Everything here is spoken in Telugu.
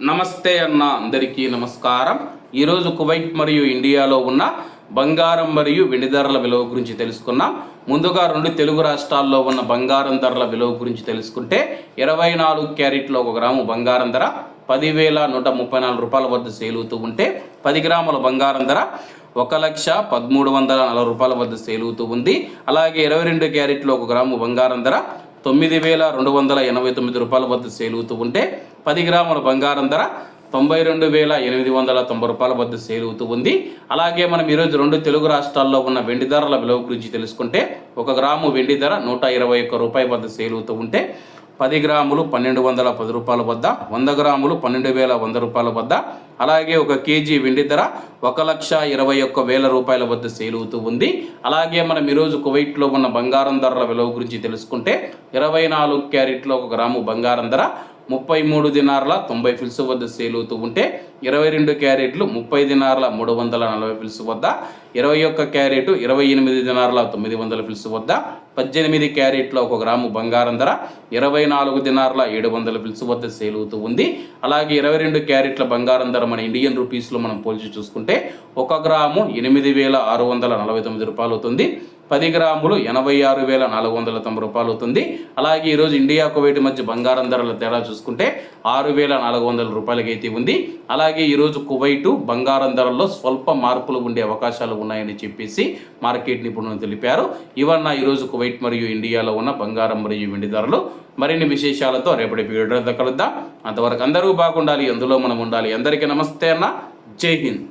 నమస్తే అన్న అందరికీ నమస్కారం. ఈరోజు కువైట్ మరియు ఇండియాలో ఉన్న బంగారం మరియు వెండి ధరల విలువ గురించి తెలుసుకున్నాం. ముందుగా రెండు తెలుగు రాష్ట్రాల్లో ఉన్న బంగారం ధరల విలువ గురించి తెలుసుకుంటే ఇరవై నాలుగు క్యారెట్లో ఒక గ్రాము బంగారం ధర పదివేల నూట ముప్పై నాలుగు రూపాయల వద్ద సేలుతూ ఉంటే పది గ్రాముల బంగారం ధర ఒక లక్ష పదమూడు వందల నలభై రూపాయల వద్ద సేలుతూ ఉంది. అలాగే ఇరవై రెండు క్యారెట్లో ఒక గ్రాము బంగారం ధర తొమ్మిది వేల రెండు వందల ఎనభై తొమ్మిది రూపాయల వద్ద సేలుతూ ఉంటే పది గ్రాముల బంగారం ధర తొంభై రెండు వేల ఎనిమిది వందల తొంభై రూపాయల వద్ద అవుతూ ఉంది. అలాగే మనం ఈరోజు రెండు తెలుగు రాష్ట్రాల్లో ఉన్న వెండి ధరల విలువ గురించి తెలుసుకుంటే ఒక గ్రాము వెండి ధర నూట ఇరవై ఒక్క రూపాయల వద్ద సేలుతూ ఉంటే పది గ్రాములు పన్నెండు వందల పది రూపాయల వద్ద వంద గ్రాములు పన్నెండు వేల వంద రూపాయల వద్ద అలాగే ఒక కేజీ వెండి ధర ఒక లక్ష ఇరవై ఒక్క వేల రూపాయల వద్ద సేలుతూ ఉంది. అలాగే మనం ఈరోజు కువైట్లో ఉన్న బంగారం ధరల విలువ గురించి తెలుసుకుంటే ఇరవై నాలుగు క్యారెట్లో ఒక గ్రాము బంగారం ధర ముప్పై మూడు దినార్ల తొంభై ఫిల్స్ వద్ద సేలుతూ ఉంటే ఇరవై రెండు క్యారెట్లు ముప్పై దినార్ల మూడు వందల నలభై ఫిల్స్ వద్ద ఇరవై ఒక్క క్యారెట్ ఇరవై ఎనిమిది దినార్ల తొమ్మిది వందల ఫిల్స్ వద్ద పద్దెనిమిది క్యారెట్ల ఒక గ్రాము బంగారం ధర ఇరవై నాలుగు దినార్ల ఏడు వందల ఫిల్స్ వద్ద సేలుతూ ఉంది. అలాగే ఇరవై రెండు క్యారెట్ల బంగారం ధర మన ఇండియన్ రూపీస్లో మనం పోల్చి చూసుకుంటే ఒక గ్రాము ఎనిమిది వేల ఆరు వందల నలభై తొమ్మిది రూపాయలు అవుతుంది. పది గ్రాములు ఎనభై ఆరు వేల నాలుగు వందల తొంభై రూపాయలు అవుతుంది. అలాగే ఈరోజు ఇండియా కువైట్ మధ్య బంగారం ధరల తేడా చూసుకుంటే ఆరు వేల నాలుగు వందల రూపాయలకైతే ఉంది. అలాగే ఈరోజు కువైటు బంగారం ధరల్లో స్వల్ప మార్పులు ఉండే అవకాశాలు ఉన్నాయని చెప్పేసి మార్కెట్ నిపుణులు తెలిపారు. ఇవన్న ఈరోజు కువైట్ మరియు ఇండియాలో ఉన్న బంగారం మరియు వెండి ధరలు. మరిన్ని విశేషాలతో రేపటి వీడియో కలుద్దాం. అంతవరకు అందరూ బాగుండాలి అందులో మనం ఉండాలి. అందరికీ నమస్తే అన్న. జై హింద్.